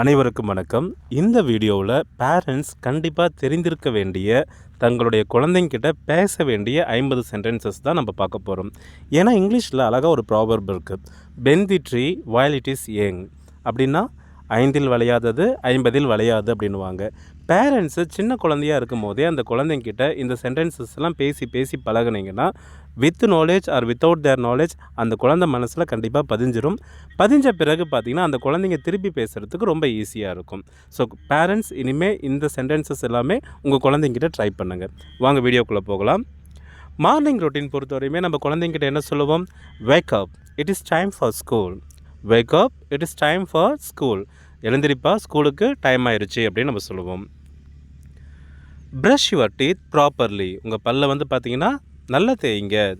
அனைவருக்கும் வணக்கம். இந்த வீடியோவில் பேரண்ட்ஸ் கண்டிப்பாக தெரிந்திருக்க வேண்டிய தங்களுடைய குழந்தைங்கிட்ட பேச வேண்டிய ஐம்பது சென்டென்சஸ் தான் நம்ம பார்க்க போகிறோம் ஏன்னா இங்கிலீஷில் அழகாக ஒரு ப்ராபர்ப் இருக்குது bend the tree while it is young அப்படின்னா ஐந்தில் விளையாதது ஐம்பதில் விளையாது அப்படின்னுவாங்க. பேரண்ட்ஸு சின்ன குழந்தையா இருக்கும் போதே அந்த குழந்தைங்கிட்ட இந்த சென்டென்சஸ்லாம் பேசி பேசி பழகுனீங்கன்னா with knowledge or without their knowledge அந்த குழந்தை மனசில் கண்டிப்பாக பதிஞ்சிரும். பதிஞ்ச பிறகு பார்த்திங்கன்னா அந்த குழந்தைங்க திருப்பி பேசுகிறதுக்கு ரொம்ப ஈஸியாக இருக்கும். ஸோ பேரண்ட்ஸ் இனிமேல் இந்த சென்டென்சஸ் எல்லாமே உங்கள் குழந்தைங்கிட்ட ட்ரை பண்ணுங்கள் வாங்க வீடியோக்குள்ளே போகலாம். மார்னிங் ரொட்டீன் பொறுத்தவரையுமே நம்ம குழந்தைங்கிட்ட என்ன சொல்லுவோம்? Wake up it is time for school wake up it is time for school எழுந்திரிப்பா ஸ்கூலுக்கு டைம் ஆயிடுச்சு அப்படின்னு நம்ம சொல்லுவோம். ப்ரஷ் யுவர் டீத் ப்ராப்பர்லி உங்கள் பல்ல வந்து பார்த்தீங்கன்னா நல்லா தேய்ங்க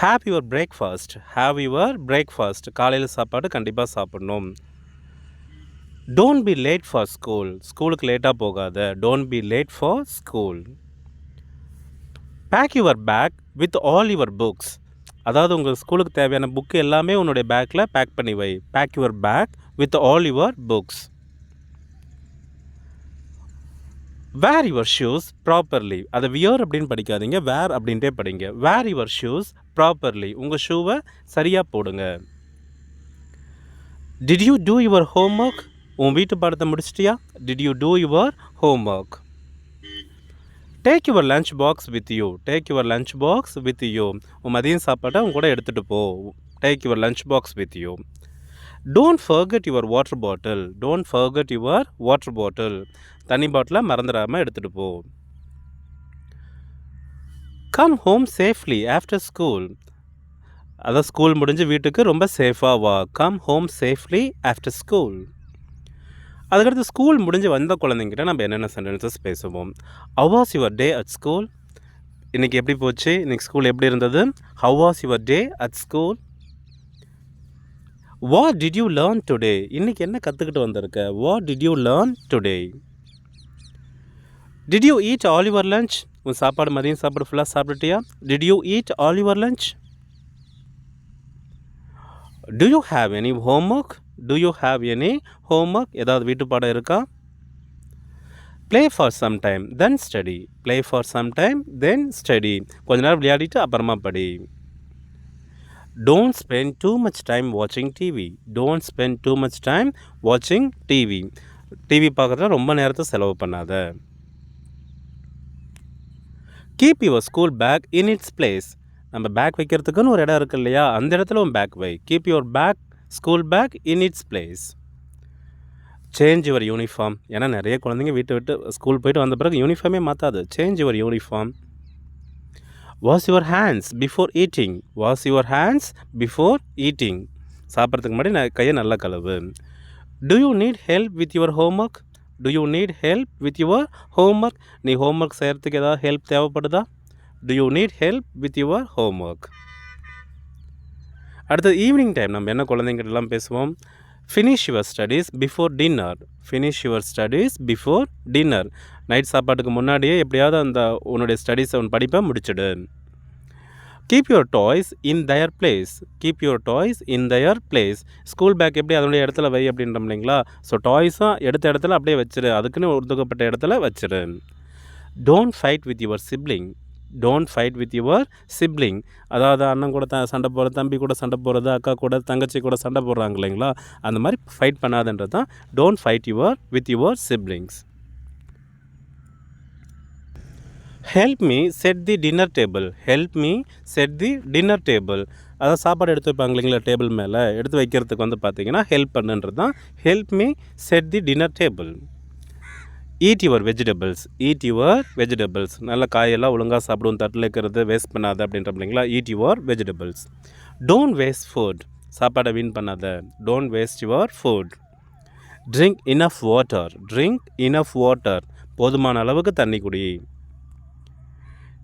have your breakfast have your breakfast காலையில் சாப்பாடு கண்டிப்பாக சாப்பிடணும். Don't be late for school ஸ்கூலுக்கு லேட்டாக போகாத. Don't be late for school pack your bag with all your books அதாவது உங்கள் ஸ்கூலுக்கு தேவையான புக்கு எல்லாமே உன்னுடைய பேக்கில் பேக் பண்ணி வை. Pack your bag with all your books wear your shoes properly அதை வியர் அப்படின்னு படிக்காதீங்க. வேர் அப்படின்ட்டே படிங்க. வேர் யுவர் ஷூஸ் ப்ராப்பர்லி உங்கள் ஷூவை சரியாக போடுங்க. Did you do your homework உன் வீட்டு பாடத்தை முடிச்சிட்டியா? Did you do your homework take your lunch box with you take your lunch box with you உன் மதியம் சாப்பாட்டை அவங்க கூட எடுத்துகிட்டு போ. Take your lunch box with you don't forget your water bottle don't forget your water bottle தண்ணி பாட்டிலை மறந்துடாமல் எடுத்துகிட்டு போ. Come home safely after school அதான் ஸ்கூல் முடிஞ்சு வீட்டுக்கு ரொம்ப சேஃபாக வா. Come home safely after school அதுக்கடுத்து ஸ்கூல் முடிஞ்சு வந்த குழந்தைங்கிட்ட நம்ம என்னென்ன சென்டென்சஸ் பேசுவோம்? How was your day at school இன்றைக்கி எப்படி போச்சு? இன்றைக்கி ஸ்கூல் எப்படி இருந்தது? How was your day at school what did you learn today இன்றைக்கி என்ன கற்றுக்கிட்டு வந்திருக்க? What did you learn today did you eat all your lunch உன் சாப்பாடு மதியம் சாப்பாடு ஃபுல்லாக சாப்பிட்டுட்டியா? Did you eat all your lunch do you have any homework do you have any homework ஏதாவது வீட்டுப்பாடம் இருக்கா? Play for some time then study play for some time then study கொஞ்ச நேரம் விளையாடிட்டு அப்புறமா படி. Don't spend too much time வாட்சிங் TV don't spend too much time வாட்சிங் TV TV பார்க்குறதுல ரொம்ப நேரத்தை செலவு பண்ணாத. Keep your school bag in its place நம்ம பேக் வைக்கிறதுக்குன்னு ஒரு இடம் இருக்கு இல்லையா? அந்த இடத்துல உன் back why. Keep your back school back in its place change your uniform ஏன்னா நிறைய குழந்தைங்க வீட்டை விட்டு ஸ்கூல் போயிட்டு வந்த பிறகு யூனிஃபார்மே மாற்றாது change your uniform wash your hands before eating wash your hands before eating சாப்பிட்றதுக்கு முன்னாடி நான் கையை நல்லா கழுவு. Do you need help with your homework do you need help with your homework நீ ஹோம்ஒர்க் செய்கிறதுக்கு ஏதாவது ஹெல்ப் தேவைப்படுதா? Do you need help with your homework அடுத்தது ஈவினிங் டைம் நம்ம என்ன குழந்தைங்கிட்டலாம் பேசுவோம்? Finish your studies before dinner finish your studies before dinner night சாப்பாட்டுக்கு முன்னாடியே எப்படியாவது அந்த உன்னுடைய ஸ்டடீஸை உன் படிப்பை முடிச்சிடு. Keep your toys in their place keep your toys in their place school bag எப்படி அதனுடைய இடத்துல வை அப்படின்றோம் இல்லைங்களா? ஸோ டாய்ஸும் எடுத்த இடத்துல அப்படியே வச்சிரு. அதுக்குன்னு ஒதுக்கப்பட்ட இடத்துல வச்சிரு. Don't fight with your sibling don't fight with your sibling அதாவது அண்ணன் கூட த சண்டை போடுறது தம்பி கூட சண்டை போடுறது அக்கா கூட தங்கச்சி கூட சண்டை போடுறாங்க இல்லைங்களா? அந்த மாதிரி ஃபைட் பண்ணாதுன்றது தான் don't fight your with your siblings help me set the dinner table help me set the dinner table அதாவது சாப்பாடு எடுத்து வைப்பாங்க இல்லைங்களா டேபிள் மேலே? எடுத்து வைக்கிறதுக்கு வந்து பார்த்தீங்கன்னா ஹெல்ப் பண்ணுன்றது தான். Help me set the dinner table eat your vegetables eat your vegetables நல்ல காயெல்லாம் ஒழுங்காக சாப்பிடுவோம் தட்டில் இருக்கிறது வேஸ்ட் பண்ணாத அப்படின்ற இல்லைங்களா eat your vegetables don't waste food சாப்பாடை வீண் பண்ணாத. Don't waste your food drink enough water drink enough water போதுமான அளவுக்கு தண்ணி குடி.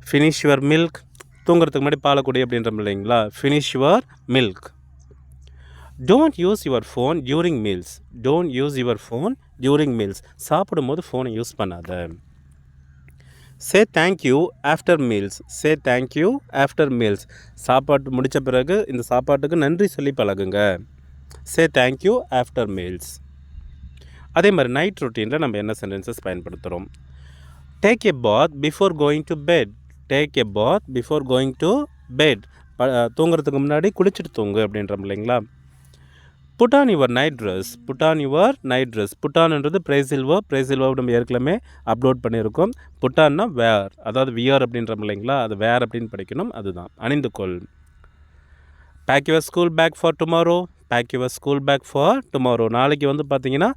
ஃபினிஷ் யுவர் மில்க் தூங்குறதுக்கு முன்னாடி பாலை குடி அப்படின்ற இல்லைங்களா finish your milk don't use your phone during meals don't use your phone during meals சாப்பிடும்போது ஃபோனை யூஸ் பண்ணாத. Say thank you after meals say thank you after meals சாப்பாட்டு முடித்த பிறகு இந்த சாப்பாட்டுக்கு நன்றி சொல்லி பழகுங்க. சே தேங்க்யூ ஆஃப்டர் மீல்ஸ் அதே மாதிரி நைட் ரொட்டீனில் நம்ம என்ன சென்டென்சஸ் பயன்படுத்துகிறோம் take a bath before going to bed take a bath before going to bed தூங்குறதுக்கு முன்னாடி குளிச்சுட்டு தூங்கு அப்படின்றோம் இல்லைங்களா? Put on your night dress put on your night dress புட்டான்ன்றது பிரேசில்வோ பிரேசில்வோ நம்ம ஏற்கனவே அப்லோட் பண்ணியிருக்கோம். புட்டான்னா வேர் அதாவது வியர் அப்படின்றோம் இல்லைங்களா? அது வேர் அப்படின்னு படிக்கணும். அதுதான். அணிந்து கொள். Pack your school bag for tomorrow pack your school bag for tomorrow நாளைக்கு வந்து பார்த்தீங்கன்னா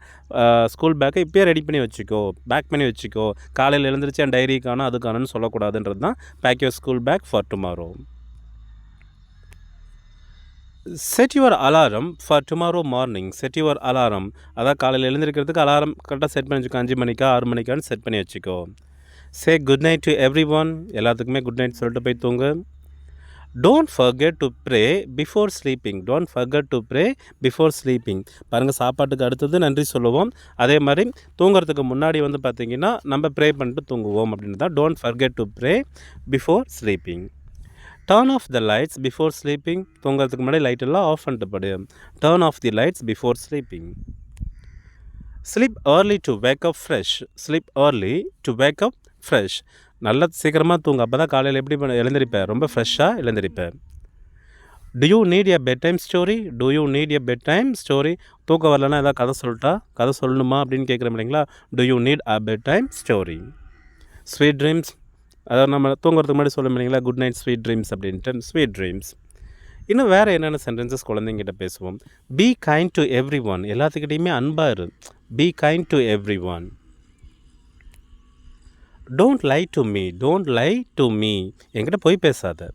ஸ்கூல் பேக்கை இப்போயே ரெடி பண்ணி வச்சுக்கோ. பேக் பண்ணி வச்சுக்கோ. காலையில் எழுந்திரிச்சு என் டைரி காணும் அது காணும்னு சொல்லக்கூடாதுன்றது தான். Pack your school bag for tomorrow set your alarm for tomorrow morning set your alarm அதான் காலையில் எழுந்திருக்கிறதுக்கு அலாரம் கரெக்டாக செட் பண்ணி வச்சுக்கோ. அஞ்சு மணிக்கா ஆறு மணிக்கான்னு செட் பண்ணி வச்சுக்கோ. Say good night to everyone எல்லாத்துக்குமே குட் நைட் சொல்லிட்டு போய் தூங்கு. Don't forget to pray before sleeping don't forget to pray before sleeping பாருங்கள் சாப்பாட்டுக்கு அடுத்தது நன்றி சொல்லுவோம். அதே மாதிரி தூங்குறதுக்கு முன்னாடி வந்து பார்த்திங்கன்னா நம்ம ப்ரே பண்ணிட்டு தூங்குவோம் அப்படின்னு தான் don't forget to pray before sleeping turn off the lights before sleeping தூங்குறதுக்கு முன்னாடி லைட் எல்லாம் ஆஃப் பண்ணிட்டு படு. Turn off the lights before sleeping sleep early to wake up fresh sleep early to wake up fresh நல்லா சீக்கிரமாக தூங்க. அப்போ தான் காலையில் எப்படி பண்ண எழுந்திருப்பேன் ரொம்ப ஃப்ரெஷ்ஷாக எழுந்திருப்பேன் do you need a bedtime story do you need a bedtime story தூக்கம் வரலன்னா எதாவது கதை சொல்லிட்டா? கதை சொல்லணுமா அப்படின்னு கேட்குறோம் இல்லைங்களா? Do you need a bedtime story sweet dreams அதாவது நம்ம தூங்குறதுக்கு முன்னாடி சொல்ல இல்லைங்களா குட் நைட் ஸ்வீட் ட்ரீம்ஸ் அப்படின்ட்டு. ஸ்வீட் ட்ரீம்ஸ் இன்னும் வேறு என்னென்ன சென்டென்சஸ் குழந்தைங்கிட்ட பேசுவோம்? Be kind to everyone எல்லாத்துக்கிட்டையுமே அன்பாக இரு. Be kind to everyone don't lie to me don't lie to me என்கிட்ட போய் பேசாத.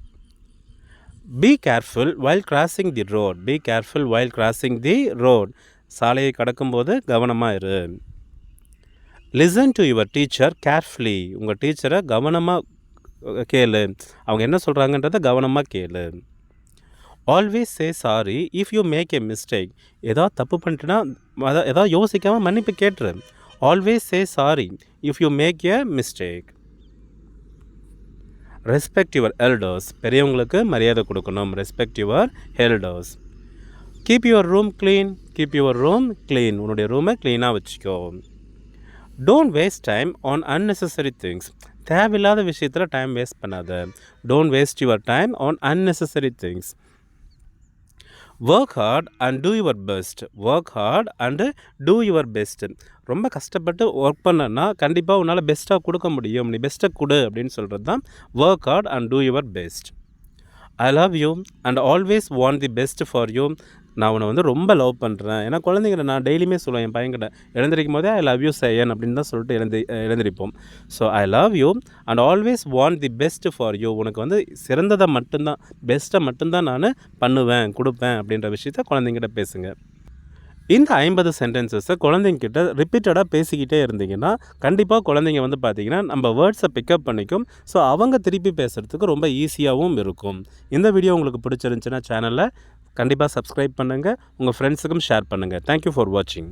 Be careful while crossing the road be careful while crossing the road சாலையை கடக்கும்போது கவனமாக இரு. Listen to your teacher carefully உங்கள் டீச்சரை கவனமாக கேளு. அவங்க என்ன சொல்கிறாங்கன்றதை கவனமாக கேளு. Always say sorry if you make a mistake ஏதாவது தப்பு பண்ணிட்டுனா அதை ஏதாவது யோசிக்காமல் மன்னிப்பு கேட்டுரு. Always say sorry if you make a mistake respect your elders பெரியவங்களுக்கு மரியாதை கொடுக்கணும். Respect your elders keep your room clean keep your room clean உன்னுடைய ரூமை க்ளீனாக வச்சுக்கோ. Don't waste time on unnecessary things தேவையில்லாத விஷயத்தில் டைம் வேஸ்ட் பண்ணாத. Don't waste your time on unnecessary things work hard and do your best work hard and do your best ரொம்ப கஷ்டப்பட்டு work பண்ணனா கண்டிப்பாக உன்னால் பெஸ்ட்டாக கொடுக்க முடியும். நீ பெஸ்ட்டை கொடு அப்படின்னு சொல்கிறது தான் work hard and do your best I love you and always want the best for you நான் உன்னை வந்து ரொம்ப லவ் பண்ணுறேன் ஏன்னா குழந்தைங்கள நான் டெய்லியுமே சொல்லுவேன் என் பையன்கிட்ட எழுந்திருக்கும் போதே ஐ லவ் யூ சையன் அப்படின்னு தான் சொல்லிட்டு எழுந்தி எழுந்திருப்போம். So I love you and always want the best for you உனக்கு வந்து சிறந்ததை மட்டும்தான் பெஸ்ட்டை மட்டும்தான் நான் பண்ணுவேன் கொடுப்பேன் அப்படின்ற விஷயத்த குழந்தைங்கிட்ட பேசுங்க. இந்த ஐம்பது சென்டென்சஸை குழந்தைங்கிட்ட ரிப்பீட்டடாக பேசிக்கிட்டே இருந்தீங்கன்னா கண்டிப்பாக குழந்தைங்க வந்து பார்த்தீங்கன்னா நம்ம வேர்ட்ஸை பிக்கப் பண்ணிக்கும். ஸோ அவங்க திருப்பி பேசுகிறதுக்கு ரொம்ப ஈஸியாகவும் இருக்கும். இந்த வீடியோ உங்களுக்கு பிடிச்சிருந்துச்சுன்னா சேனலில் கண்டிப்பாக சப்ஸ்கிரைப் பண்ணுங்கள் உங்கள் ஃப்ரெண்ட்ஸுக்கும் ஷேர் பண்ணுங்கள் தேங்க்யூ ஃபார் வாட்சிங்